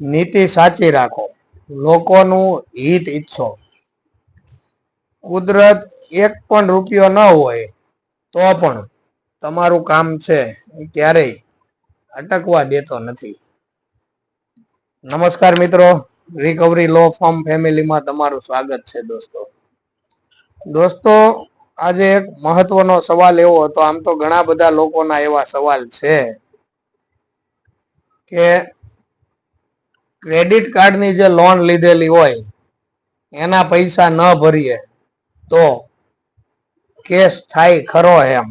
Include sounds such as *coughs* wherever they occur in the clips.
નીતિ સાચી રાખો. લોકોનું હિત ઈચ્છો. કુદરત એક પણ રૂપિયો ન હોય તો પણ તમારું કામ છે ક્યારેય અટકવા દેતો નથી. નમસ્કાર મિત્રો રિકવરી લો ફોર્મ ફેમિલીમાં તમારું સ્વાગત છે દોસ્તો. દોસ્તો, આજે એક મહત્વનો સવાલ એવો હતો, આમ તો ઘણા બધા લોકોના એવા સવાલ છે કે ક્રેડિટ કાર્ડની જે લોન લીધેલી હોય, એના પૈસા ન ભરીએ, તો કેસ થાય ખરો એમ.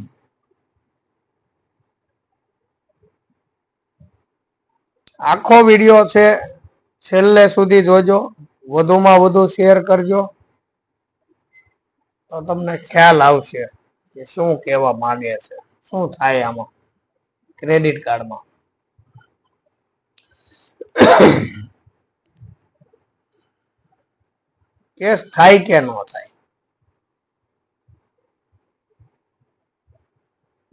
આખો વીડિયો છે, છેલ્લે સુધી જોજો, વધુમાં વધુ શેર કરજો, તો તમને ખ્યાલ આવશે કે શું કહેવા માંગે છે, શું થાય આમાં ક્રેડિટ કાર્ડમાં કેસ થાય કે ન થાય.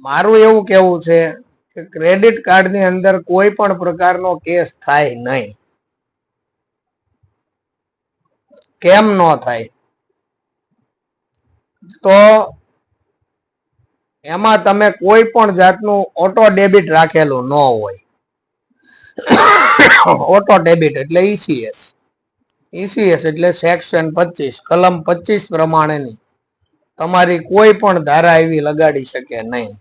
મારું એવું કેવું છે કે ક્રેડિટ કાર્ડની અંદર કોઈ પણ પ્રકારનો કેસ થાય નહીં. કેમ ન થાય? તો એમાં તમે કોઈ પણ જાતનું ઓટો ડેબિટ રાખેલું ન હોય. ઓટો ડેબિટ એટલે ઈસીએસ ઈસીએસ એટલે સેક્શન પચીસ, કલમ પચીસ પ્રમાણેની તમારી કોઈ પણ ધારા એવી લગાડી શકે નહીં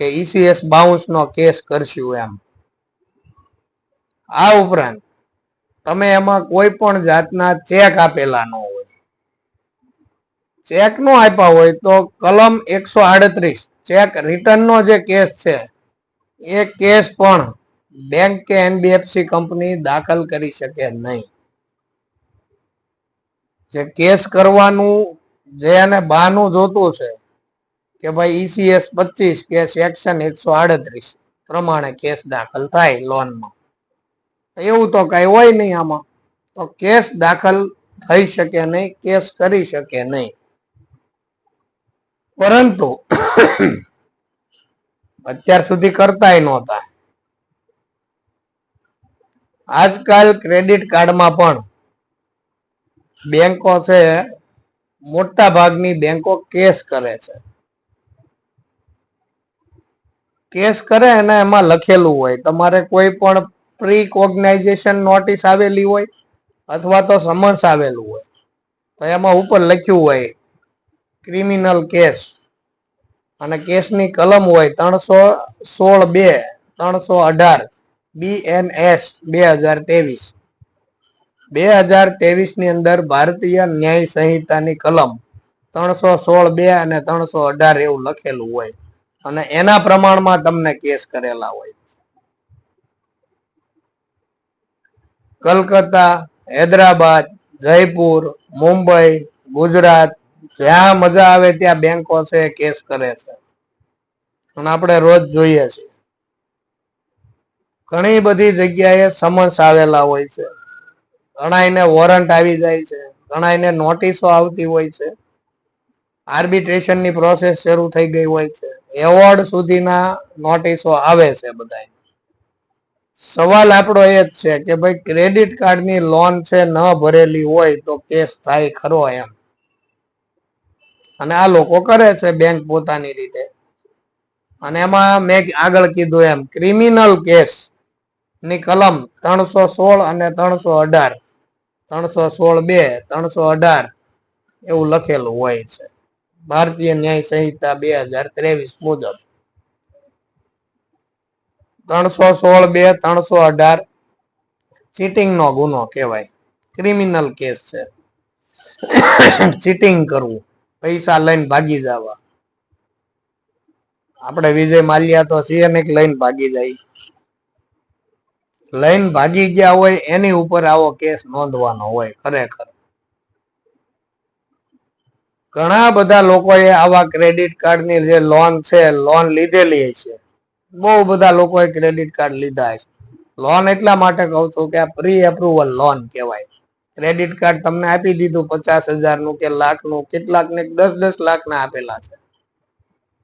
કે ઈસીએસ બાઉન્સ નો કેસ કરશું એમ. આ ઉપરાંત તમે એમાં કોઈ પણ જાતના ચેક આપેલા ન હોય. ચેક નો આપ્યા હોય તો કલમ એકસો આડત્રીસ ચેક રિટર્ન નો જે કેસ છે, એ કેસ પણ બેંક કે એનબીએફસી કંપની દાખલ કરી શકે નહીં. જે કેસ કરવાનું જે એને બહાનું જોતું છે કે ભાઈ ઈસીએસ પચીસ કે સેક્શન એકસો આડત્રીસ પ્રમાણે કેસ દાખલ થાય લોનમાં. એવું તો કઈ હોય નહીં આમાં. તો કેસ દાખલ થઈ શકે નહીં, કેસ કરી શકે નહીં. પરંતુ અત્યાર સુધી કરતાય નહોતા. આજકાલ ક્રેડિટ કાર્ડમાં પણ બેંકો છે મોટા ભાગની બેંકો કેસ કરે છે. કેસ કરે અને એમાં લખેલું હોય. તમારે કોઈ પણ પ્રી કોગ્નાઇઝેશન નોટિસ આવેલી હોય અથવા તો સમન્સ આવેલું હોય. તો એમાં ઉપર લખ્યું હોય, ક્રિમિનલ કેસ. અને કેસની કલમ હોય ત્રણસો સોળ બે, ત્રણસો અઢાર બી એન એસ બે હજાર ત્રેવીસ. બે હજારની અંદર ભારતીય ન્યાય સંહિતાની કલમ ત્રણસો સોળ બે અને ત્રણસો અઢાર એવું લખેલું હોય. અને એના પ્રમાણમાં તમને કેસ કરેલા હોય. કલકત્તા, હૈદરાબાદ, જયપુર, મુંબઈ, ગુજરાત, જ્યાં મજા આવે ત્યાં બેંકો છે, કેસ કરે છે. અને આપણે રોજ જોઈએ છીએ. ઘણી બધી જગ્યાએ સમન્સ આવેલા હોય છે. ઘણાઈને વોરંટ આવી જાય છે ઘણાઈને નોટિસો આવતી હોય છે. આર્બિટ્રેશનની પ્રોસેસ શરૂ થઈ ગઈ હોય છે. એવોર્ડ સુધીના નોટિસો આવે છે બધા સવાલ આપણો એ જ છે કે ભાઈ ક્રેડિટ કાર્ડની લોન છે, ન ભરેલી હોય તો કેસ થાય ખરો એમ. અને આ લોકો કરે છે બેંક પોતાની રીતે. અને એમાં મેં આગળ કીધું એમ ક્રિમિનલ કેસની કલમ ત્રણસો સોળ અને ત્રણસો અઢાર. ત્રણસો સોળ બે, ત્રણસો અઢાર એવું લખેલું હોય છે. ભારતીય ન્યાય સંહિતા બે હજાર ત્રેવીસ મુજબ. ત્રણસો સોળ બે, ત્રણસો અઢાર ચીટિંગ નો ગુનો કહેવાય. ક્રિમિનલ કેસ છે. ચીટિંગ કરવું, પૈસા લઈને ભાગી જવા. આપણે વિજય માલ્યા તો સીએમ એક લઈને ભાગી જાય. લઈને ભાગી ગયા હોય, એની ઉપર આવો કેસ નોંધવાનો હોય, ખરેખર. ઘણા બધા લોકોએ આવા ક્રેડિટ કાર્ડની જે લોન છે લોન લીધેલી છે. બહુ બધા લોકોએ ક્રેડિટ કાર્ડ લીધા છે. લોન એટલા માટે કહું છું કે આ પ્રી એપ્રુવલ લોન કહેવાય. ક્રેડિટ કાર્ડ તમને આપી દીધું પચાસ હજારનું કે લાખનું કેટલાક ને દસ દસ લાખના આપેલા છે.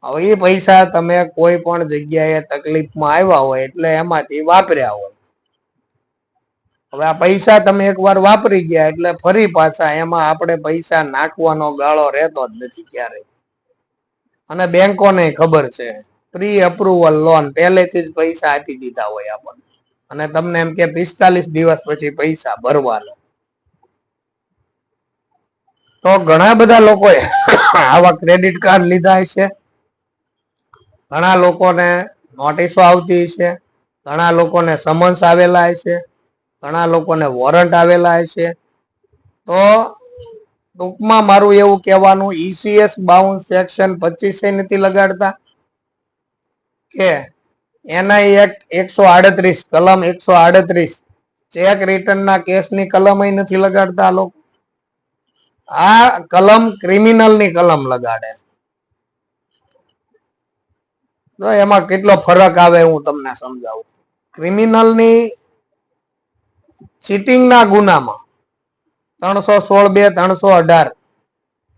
હવે એ પૈસા તમે કોઈ પણ જગ્યાએ તકલીફમાં આવ્યા હોય, એટલે એમાંથી વાપર્યા હોય. હવે આ પૈસા તમે એકવાર વાપરી ગયા એટલે ફરી પાછા એમાં આપણે પૈસા નાખવાનો ગાળો રહેતો જ નથી ક્યારે અને બેંકોને ખબર છે પ્રી અપ્રુવલ લોન પહેલેથી જ પૈસા આપી દીધા હોય આપણને. અને તમને એમ કે પિસ્તાલીસ દિવસ પછી પૈસા ભરવાના તો ઘણા બધા લોકોએ આવા ક્રેડિટ કાર્ડ લીધા છે ઘણા લોકોને નોટિસો આવતી છે ઘણા લોકોને સમન્સ આવેલા છે ઘણા લોકોને વોરંટ આવેલા છે. તો ટૂંકમાં મારું એવું કહેવાનું ઈસીએસ બાઉન્સ સેક્શન પચીસે નથી લગાડતા કે એનઆઈ એક એકસો આડત્રીસ, કલમ એકસો આડત્રીસ, ચેક રિટર્નના કેસની કલમ નથી લગાડતા લોકો. આ કલમ ક્રિમિનલની કલમ લગાડે. તો એમાં કેટલો ફરક આવે હું તમને સમજાવું. ક્રિમિનલની ચીટિંગના ગુનામાં ત્રણસો સોળ બે, ત્રણસો અઢાર,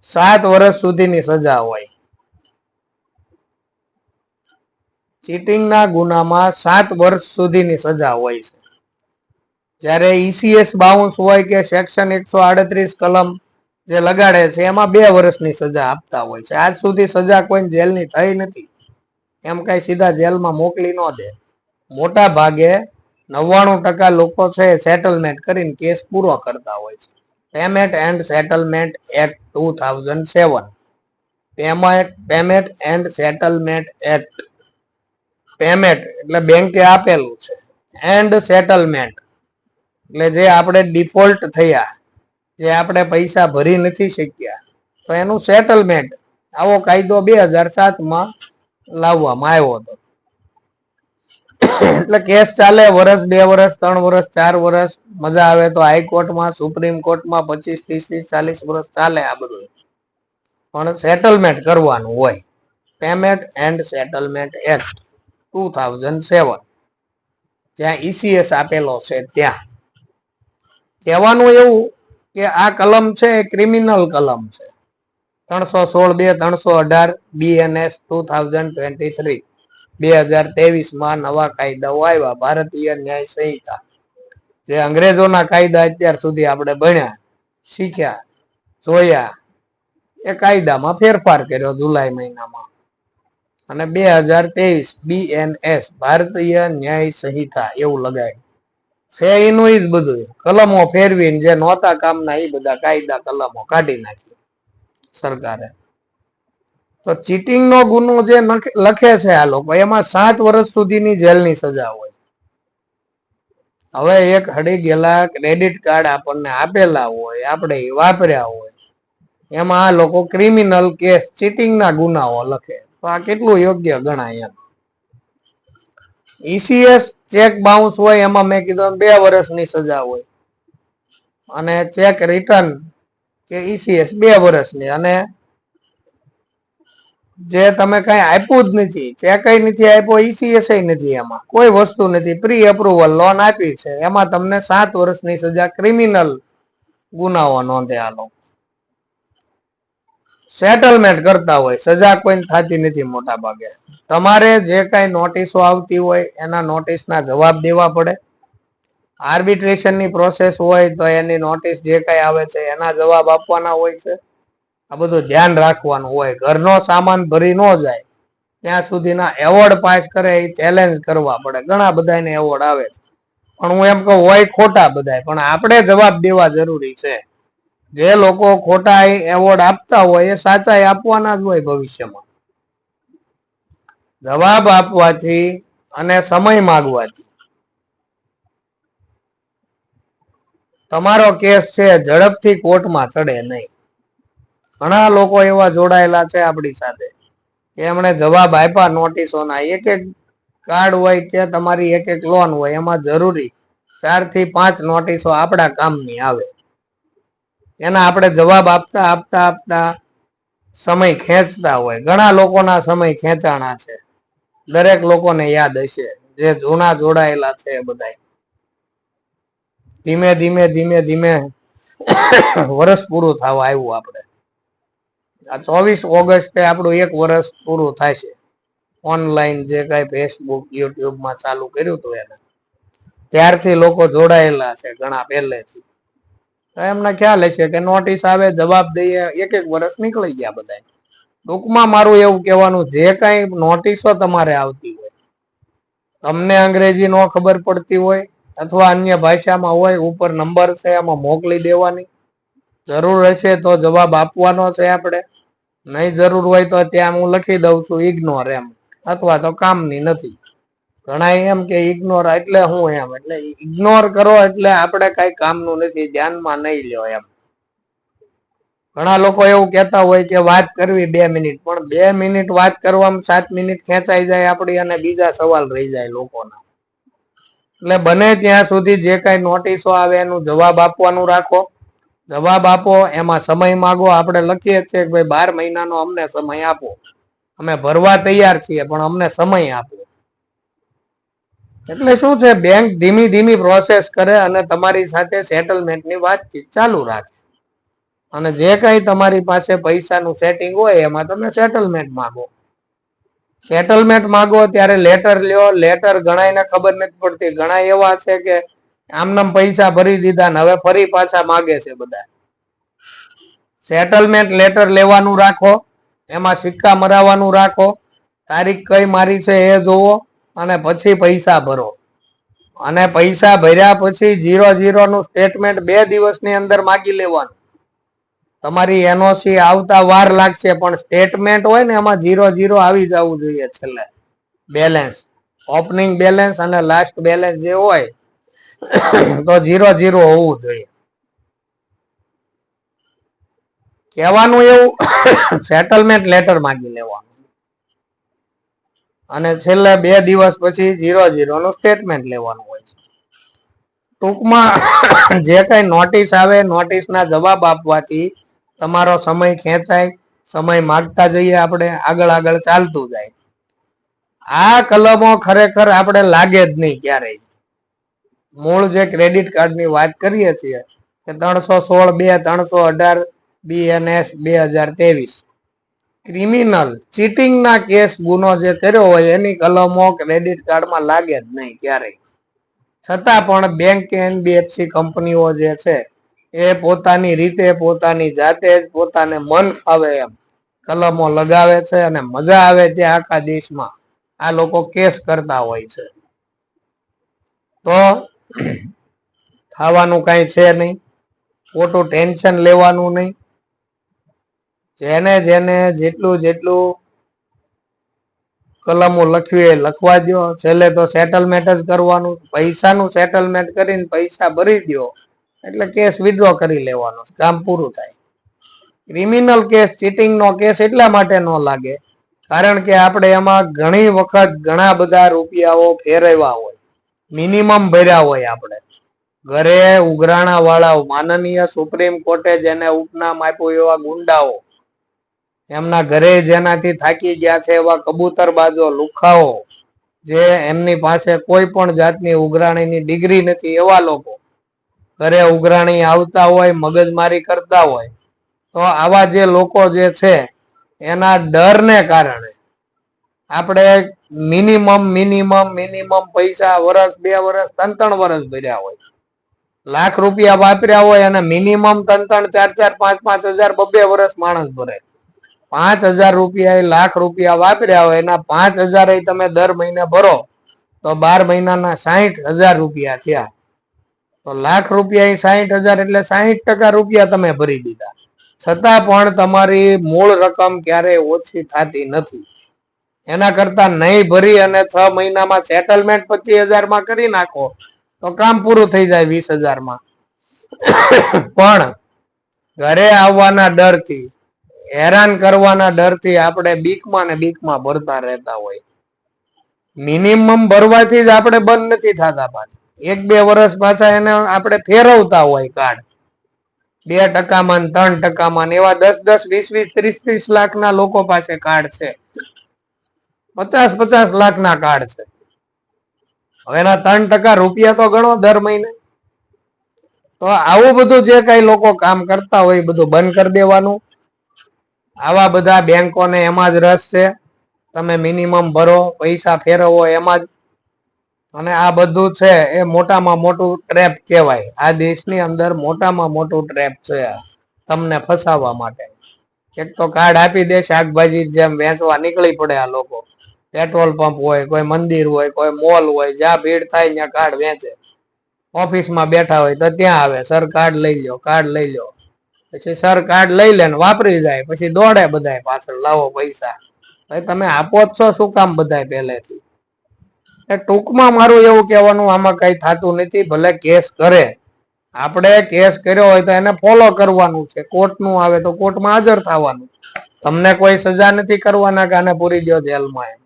સાત વર્ષ સુધીની સજા હોય. ચીટિંગના ગુનામાં સાત વર્ષ સુધીની સજા હોય છે. જ્યારે ઈસીએસ બાઉન્સ હોય કે સેક્શન એકસો આડત્રીસ કલમ જે લગાડે છે, એમાં બે વર્ષની સજા આપતા હોય છે. આજ સુધી સજા કોઈ જેલની થઈ નથી. એમ કઈ સીધા જેલમાં મોકલી ન દે. મોટા ભાગે નવ્વાણું ટકા લોકો છે સેટલમેન્ટ કરીને કેસ પૂરો કરતા હોય છે. Payment and settlement act two thousand seven payment and settlement act payment એટલે બેંકે આપેલું છે. એન્ડ સેટલમેન્ટ એટલે જે આપણે ડિફોલ્ટ થયા, જે આપણે પૈસા ભરી નથી શક્યા, તો એનું સેટલમેન્ટ આવો કાયદો બે હજાર સાતમાં લાવવામાં આવ્યો હતો. એટલે કેસ ચાલે વર્ષ બે વર્ષ ત્રણ વર્ષ ચાર વર્ષ મજા આવે તો હાઈકોર્ટમાં સુપ્રીમ કોર્ટમાં પચીસ, ત્રીસ ત્રીસ, ચાલીસ વર્ષ ચાલે આ બધું. પણ સેટલમેન્ટ કરવાનું હોય. Payment and settlement act, two thousand seven. જ્યાં ઈસીએસ આપેલો છે ત્યાં. કહેવાનું એવું કે આ કલમ છે ક્રિમિનલ કલમ છે. ત્રણસો સોળ બે, ત્રણસો અઢાર BNS two thousand twenty three. બે હજાર તેવીસમાં નવા કાયદાઓ આવ્યા. ભારતીય ન્યાય સંહિતા. જે અંગ્રેજોના કાયદા અત્યાર સુધી આપણે ભણ્યા, શીખ્યા, જોયા, એ કાયદામાં ફેરફાર કર્યો જુલાઈ મહિનામાં. અને બે હજાર તેવીસ બીએનએસ ભારતીય ન્યાય સંહિતા, એવું લગાડ્યું. છે એનું જ બધું. કલમો ફેરવીને જે નહોતા કામના એ બધા કાયદા કલમો કાઢી નાખી સરકારે. તો ચીટિંગ નો ગુનો જે લખે છે આ લોકો, એમાં સાત વર્ષ સુધીની જેલની સજા હોય. હવે એક હડી ગયેલા ક્રેડિટ કાર્ડ આપણને આપેલા હોય, આપણે વાપર્યા હોય, એમાં આ લોકો ક્રિમિનલ કેસ ચીટિંગ ના ગુનાઓ લખે. તો આ કેટલું યોગ્ય ગણાય એમ. ઈસીએસ ચેક બાઉન્સ હોય, એમાં મેં કીધું બે વર્ષની સજા હોય. અને ચેક રિટર્ન કે ઈસીએસ બે વર્ષની. અને જે તમે કઈ આપ્યું જ નથી ચેક નથી આપ્યો ઈસીએસ નથી એમાં કોઈ વસ્તુ નથી. પ્રી અપ્રુવલ લોન આપી છે. એમાં તમને સાત વર્ષની સજા ક્રિમિનલ ગુનાઓ નોંધે આ સેટલમેન્ટ કરતા હોય. સજા કોઈ થતી નથી મોટા ભાગે. તમારે જે કઈ નોટિસો આવતી હોય, એના નોટિસના જવાબ દેવા પડે. આર્બિટ્રેશનની પ્રોસેસ હોય, તો એની નોટિસ જે કઈ આવે છે, એના જવાબ આપવાના હોય છે. આ બધું ધ્યાન રાખવાનું હોય. ઘરનો સામાન ભરી ન જાય. ત્યાં સુધીના એવોર્ડ પાસ કરે, એ ચેલેન્જ કરવા પડે. ઘણા બધાને એવોર્ડ આવે છે. પણ હું એમ કહું, હોય ખોટા બધા પણ આપણે જવાબ દેવા જરૂરી છે. જે લોકો ખોટા એવોર્ડ આપતા હોય, એ સાચા આપવાના જ હોય ભવિષ્યમાં. જવાબ આપવાથી અને સમય માગવાથી. તમારો કેસ છે, ઝડપથી કોર્ટમાં ચડે નહીં. ઘણા લોકો એવા જોડાયેલા છે આપણી સાથે કે એમણે જવાબ આપ્યા નોટિસોના. એક એક કાર્ડ હોય કે તમારી એક એક લોન હોય, એમાં જરૂરી ચારથી પાંચ નોટિસો આપણા કામની આવે. એના આપણે જવાબ આપતા આપતા આપતા સમય ખેંચતા હોય. ઘણા લોકોના સમય ખેંચાણા છે. દરેક લોકોને યાદ હશે જે જૂના જોડાયેલા છે બધા ધીમે ધીમે ધીમે ધીમે વર્ષ પૂરું થવા આવ્યું આપણે. આ ચોવીસ ઓગસ્ટે આપણું એક વર્ષ પૂરું થાય છે. ઓનલાઈન જે કઈ ફેસબુક યુટ્યુબમાં ચાલુ કર્યું હતું એને. ત્યારથી લોકો જોડાયેલા છે ઘણા પહેલેથી. તો એમને ખ્યાલ હશે કે નોટિસ આવે, જવાબ દઈએ, એક એક વર્ષ નીકળી ગયા બધા ટૂંકમાં મારું એવું કહેવાનું, જે કાંઈ નોટિસો તમારે આવતી હોય, તમને અંગ્રેજી નો ખબર પડતી હોય અથવા અન્ય ભાષામાં હોય, ઉપર નંબર છે એમાં મોકલી દેવાની. જરૂર હશે તો જવાબ આપવાનો છે આપણે. નહીં જરૂર હોય તો ત્યાં હું લખી દઉં છું ઇગ્નોર એમ. અથવા તો કામની નથી. ઘણા એમ કે ઇગ્નોર એટલે હું એમ? એટલે ઇગ્નોર કરો એટલે આપણે કઈ કામનું નથી, ધ્યાનમાં નહીં લ્યો એમ. ઘણા લોકો એવું કહેતા હોય કે વાત કરવી બે મિનિટ, પણ બે મિનિટ વાત કરવામાં સાત મિનિટ ખેંચાઈ જાય આપણી અને બીજા સવાલ રહી જાય લોકોના. એટલે બને ત્યાં સુધી જે કઈ નોટિસો આવે એનું જવાબ આપવાનું રાખો. જવાબ આપો, એમાં સમય માગો. આપણે લખીએ છીએ કે ભાઈ બાર મહિનાનો અમને સમય આપો. અમે ભરવા તૈયાર છીએ, પણ અમને સમય આપો. એટલે શું છે બેંક ધીમી ધીમી પ્રોસેસ કરે અને તમારી સાથે સેટલમેન્ટની વાતચીત ચાલુ રાખે. અને જે કઈ તમારી પાસે પૈસાનું સેટિંગ હોય, એમાં તમે સેટલમેન્ટ માગો. સેટલમેન્ટ માગો, ત્યારે લેટર લ્યો. લેટર ઘણાયને ખબર નથી પડતી. ઘણા એવા છે કે આમનામ પૈસા ભરી દીધા ને હવે ફરી પાછા માગે છે બધા. સેટલમેન્ટ લેટર લેવાનું રાખો, એમાં સિક્કા મરાવવાનું રાખો, તારીખ કઈ મારી છે એ જોવો અને પછી પૈસા ભરો. અને પૈસા ભર્યા પછી જીરો જીરો નું સ્ટેટમેન્ટ બે દિવસની અંદર માગી લેવાનું. તમારી એનઓસી આવતા વાર લાગશે, પણ સ્ટેટમેન્ટ હોય ને એમાં જીરો જીરો આવી જવું જોઈએ છેલ્લે. બેલેન્સ ઓપનિંગ બેલેન્સ અને લાસ્ટ બેલેન્સ જે હોય *coughs* તો ઝીરો ઝીરો હોવું જોઈએ. કહેવાનું એવું સેટલમેન્ટ લેટર માગી લેવાનું. અને છેલ્લે બે દિવસ પછી ઝીરો ઝીરો નું સ્ટેટમેન્ટ લેવાનું હોય છે. ટૂંકમાં, *coughs* જે કઈ નોટિસ આવે નોટિસના જવાબ આપવાથી તમારો સમય ખેંચાય, સમય માગતા જઈએ આપણે, આગળ આગળ ચાલતું જાય. આ કલમો ખરેખર આપણે લાગે જ નહીં ક્યારેય. મૂળ જે ક્રેડિટ કાર્ડની વાત કરીએ છીએ કે ત્રણસો સોળ બે, ત્રણસો અઢાર બીએનએસ બે હજાર ત્રેવીસ. ક્રિમિનલ ચીટિંગના કેસ ગુનો જે કર્યો હોય એની કલમો ક્રેડિટ કાર્ડમાં લાગે જ નહીં ક્યારેય. છતાં પણ બેંક કે એનબીએફસી કંપનીઓ જે છે, એ પોતાની રીતે, પોતાની જાતે જ પોતાને મન ફાવે એમ કલમો લગાવે છે અને મજા આવે ત્યાં આખા દેશમાં આ લોકો કેસ કરતા હોય છે. તો *coughs* થવાનું કઈ છે નહીં. ખોટું ટેન્શન લેવાનું નહીં. જેને જેને જેટલું જેટલું કલમો લખવી એ લખવા દો છેલ્લે તો સેટલમેન્ટ જ કરવાનું. પૈસાનું સેટલમેન્ટ કરીને પૈસા ભરી દો એટલે કેસ વિડ્રો કરી લેવાનો. કામ પૂરું થાય. ક્રિમિનલ કેસ ચીટિંગ નો કેસ એટલા માટે ન લાગે. કારણ કે આપણે એમાં ઘણી વખત ઘણા બધા રૂપિયાઓ ફેરવ્યા હોય. મિનિમમ ભર્યા હોય આપણે. ઘરે ઉઘરાણા વાળા માનનીય સુપ્રીમ કોર્ટે જેને ઉપનામ આપ્યું એવા ગુંડાઓ, એમના ઘરે જેનાથી થાકી ગયા છે એવા કબૂતર બાજો લુખાઓ, જે એમની પાસે કોઈ પણ જાતની ઉઘરાણીની ડિગ્રી નથી એવા લોકો. ઘરે ઉઘરાણી આવતા હોય, મગજમારી કરતા હોય, તો આવા જે લોકો જે છે, એના ડરને કારણે આપણે મિનિમમ મિનિમમ મિનિમમ પૈસા વર્ષ બે વર્ષ ત્રણ ત્રણ વર્ષ ભર્યા હોય. લાખ રૂપિયા વાપર્યા હોય અને મિનિમમ ત્રણ ત્રણ, ચાર ચાર, પાંચ પાંચ હજાર બબે વર્ષ માણસ ભરે. પાંચ હજાર રૂપિયા લાખ રૂપિયા વાપર્યા હોય, એના પાંચ હજાર તમે દર મહિને ભરો, તો બાર મહિનાના સાહીઠ હજાર રૂપિયા થયા. તો લાખ રૂપિયા સાહીઠ હજાર એટલે સાહીઠ ટકા રૂપિયા તમે ભરી દીધા. છતાં પણ તમારી મૂળ રકમ ક્યારેય ઓછી થતી નથી. એના કરતા નહીં ભરી અને છ મહિનામાં સેટલમેન્ટ પચીસ હજારમાં કરી નાખો, તો કામ પૂરું થઈ જાય વીસ હજારમાં. પણ ઘરે આવવાના ડરથી, હેરાન કરવાના ડરથી આપણે બીકમાં ને બીકમાં ભરતા રહેતા હોય. મિનિમમ ભરવાથી જ આપણે બંધ નથી થતા પાછા. એક બે વર્ષ પાછા એને આપણે ફેરવતા હોય કાર્ડ. બે ટકામાં ત્રણ ટકામાં એવા દસ દસ વીસ વીસ ત્રીસ ત્રીસ લાખના લોકો પાસે કાર્ડ છે. પચાસ પચાસ લાખના કાર્ડ છે. હવે એના ત્રણ ટકા રૂપિયા તો ગણો દર મહિને. તો આવું બધું જે કઈ લોકો કામ કરતા હોય બધું બંધ કરી દેવાનું. આવા બધા બેંકોને એમાં જ રસ છે. તમે મિનિમમ ભરો, પૈસા ફેરવો એમાં જ. અને આ બધું છે એ મોટામાં મોટું ટ્રેપ કહેવાય. આ દેશની અંદર મોટામાં મોટું ટ્રેપ છે તમને ફસાવવા માટે. એક તો કાર્ડ આપી દે, શાકભાજી જેમ વેચવા નીકળી પડે આ લોકો. પેટ્રોલ પંપ હોય, કોઈ મંદિર હોય, કોઈ મોલ હોય, જ્યાં ભીડ થાય ત્યાં કાર્ડ વેચે. ઓફિસમાં બેઠા હોય તો ત્યાં આવે, સર કાર્ડ લઈ લ્યો, કાર્ડ લઈ લો પછી સર કાર્ડ લઈ લે ને વાપરી જાય, પછી દોડે બધાય પાછળ, લાવો પૈસા. તમે આપો જ છો, શું કામ બધાય પહેલેથી? ટૂંકમાં મારું એવું કહેવાનું આમાં કઈ થતું નથી, ભલે કેસ કરે. આપણે કેસ કર્યો હોય તો એને ફોલો કરવાનું છે. કોર્ટનું આવે તો કોર્ટમાં હાજર થવાનું. તમને કોઈ સજા નથી કરવાના કે આને પૂરી દો જેલમાં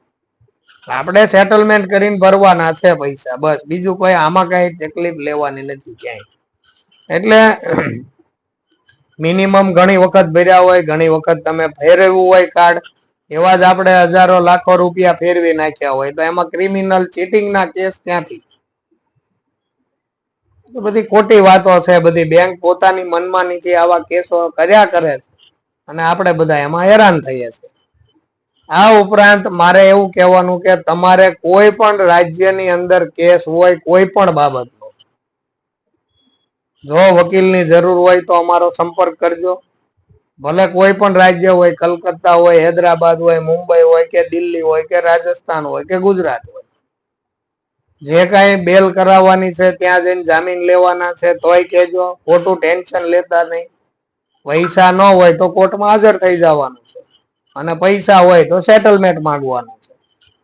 આપણે સેટલમેન્ટ કરીને ભરવાના છે પૈસા, બસ. બીજું કોઈ આમાં કઈ તકલીફ લેવાની નથી ક્યાંય. એટલે મિનિમમ ઘણી વખત ભર્યા હોય, ઘણી વખત તમે ફેરવ્યું હોય કાર્ડ એવા જ આપણે હજારો, લાખો રૂપિયા ફેરવી નાખ્યા હોય. તો એમાં ક્રિમિનલ ચીટિંગ ના કેસ ક્યાંથી? બધી ખોટી વાતો છે, બધી બેંક પોતાની મનમાનીથી આવા કેસો કર્યા કરે છે. અને આપણે બધા એમાં હેરાન થઈએ છીએ. આ ઉપરાંત મારે એવું કહેવાનું કે તમારે કોઈ પણ રાજ્યની અંદર કેસ હોય કોઈ પણ બાબતનો. જો વકીલની જરૂર હોય તો અમારો સંપર્ક કરજો. ભલે કોઈ પણ રાજ્ય હોય, કલકત્તા હોય, હૈદરાબાદ હોય, મુંબઈ હોય કે દિલ્હી હોય કે રાજસ્થાન હોય કે ગુજરાત હોય. જે કાંઈ બેલ કરાવવાની છે, ત્યાં જઈને જામીન લેવાના છે, તોય કહેજો, ખોટું ટેન્શન લેતા નહીં. પૈસા ન હોય તો કોર્ટમાં હાજર થઈ જવાનું છે. અને પૈસા હોય તો સેટલમેન્ટ માંગવાનું છે.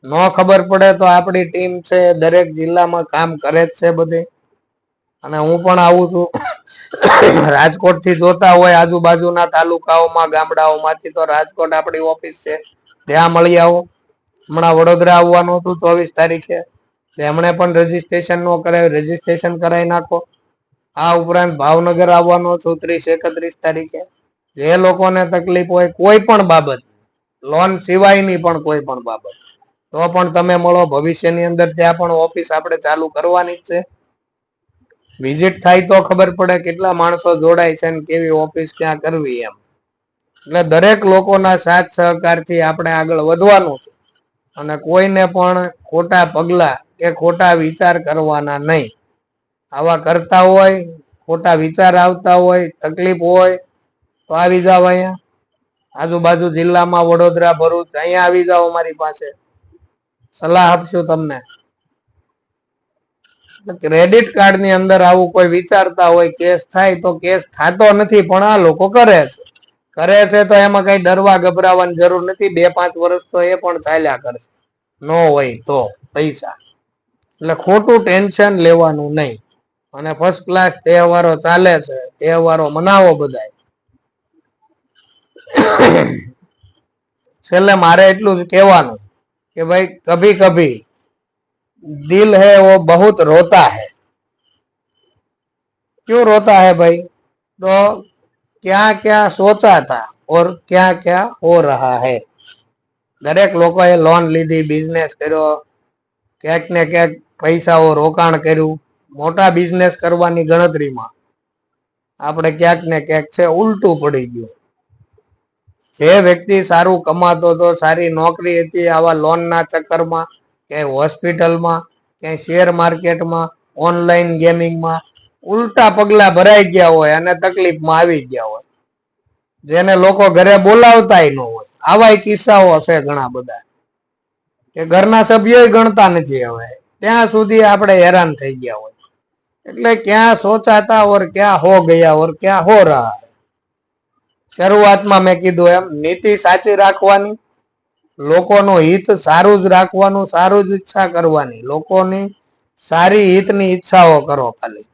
ન ખબર પડે તો આપણી ટીમ છે, દરેક જિલ્લામાં કામ કરે જ છે બધે. અને હું પણ આવું છું. રાજકોટથી જોતા હોય આજુબાજુના તાલુકાઓમાં, ગામડાઓમાંથી તો રાજકોટ આપણી ઓફિસ છે. ત્યાં મળી આવો. હમણાં વડોદરા આવવાનું હતું ચોવીસ તારીખે. તેમણે પણ રજીસ્ટ્રેશન નો કરાવ્યું રજીસ્ટ્રેશન કરાવી નાખો. આ ઉપરાંત ભાવનગર આવવાનો છું ત્રીસ એકત્રીસ તારીખે. જે લોકોને તકલીફ હોય કોઈ પણ બાબત લોન સિવાયની પણ કોઈ પણ બાબત. તો પણ તમે મળો, ભવિષ્યની અંદર ત્યાં પણ ઓફિસ આપણે ચાલુ કરવાની જ છે. વિઝિટ થાય તો ખબર પડે કેટલા માણસો જોડાય છે અને કેવી ઓફિસ ક્યાં કરવી એમ. એટલે દરેક લોકોના સાથ સહકારથી આપણે આગળ વધવાનું છે. અને કોઈને પણ ખોટા પગલા કે ખોટા વિચાર કરવાના નહીં. આવા કરતા હોય, ખોટા વિચાર આવતા હોય, તકલીફ હોય, તો આવી જાવ અહીંયા. આજુબાજુ જિલ્લામાં વડોદરા, ભરૂચ, અહીંયા આવી જાઓ અમારી પાસે. સલાહ આપશું તમને. ક્રેડિટ કાર્ડની અંદર આવું કોઈ વિચારતા હોય, કેસ થાય તો કેસ થતો નથી, પણ આ લોકો કરે છે. કરે છે તો એમાં કઈ ડરવા ગભરાવાની જરૂર નથી, બે પાંચ વર્ષ તો એ પણ ચાલ્યા કરશે. નો હોય તો પૈસા. એટલે ખોટું ટેન્શન લેવાનું નહીં. અને ફર્સ્ટ ક્લાસ તહેવારો ચાલે છે, તહેવારો મનાવો બધાય. છેલ્લે મારે એટલું જ કહેવાનું કે ભાઈ કભી કભી दिल है वो बहुत रोता है क्यों रोता है भाई तो क्या क्या सोचा था और क्या क्या हो रहा है દરેક લોકોએ લોન લીધી બિઝનેસ કર્યો ક્યાંક ને ક્યાંક પૈસાઓ રોકાણ કર્યું મોટા બિઝનેસ કરવાની ગણતરીમાં આપણે ક્યાંક ને ક્યાંક છે ઉલટું પડી ગયું જે વ્યક્તિ સારું કમાતો હતો સારી નોકરી હતી આવા લોનના ચક્કરમાં ક્યાંય હોસ્પિટલમાં ક્યાંય શેર માર્કેટમાં ઓનલાઈન ગેમિંગમાં ઉલટા પગલા ભરાઈ ગયા હોય અને તકલીફમાં આવી ગયા હોય. જેને લોકો ઘરે બોલાવતા ન હોય. આવા કિસ્સાઓ છે ઘણા બધા. કે ઘરના સભ્યો ગણતા નથી હવે. ત્યાં સુધી આપણે હેરાન થઈ ગયા હોય. એટલે ક્યાં સોચાતા ઓર ક્યાં હો ગયા ઓર ક્યાં હો રહા શરૂઆતમાં મેં કીધું એમ, નીતિ સાચી રાખવાની, લોકોનું હિત સારું જ રાખવાનું, સારું જ ઈચ્છા કરવાની. લોકોની સારી હિતની ઈચ્છાઓ કરો ખાલી.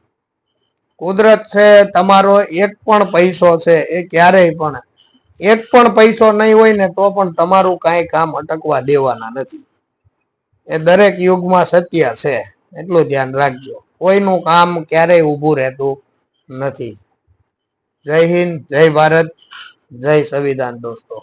કુદરત છે, તમારો એક પણ પૈસો છે, એ ક્યારેય પણ, એક પણ પૈસો નહીં હોય ને તો પણ તમારું કાંઈ કામ અટકવા દેવાના નથી. એ દરેક યુગમાં સત્ય છે, એટલું ધ્યાન રાખજો. કોઈનું કામ ક્યારેય ઊભું રહેતું નથી. જય હિન્દ જય ભારત જય સંવિધાન દોસ્તો.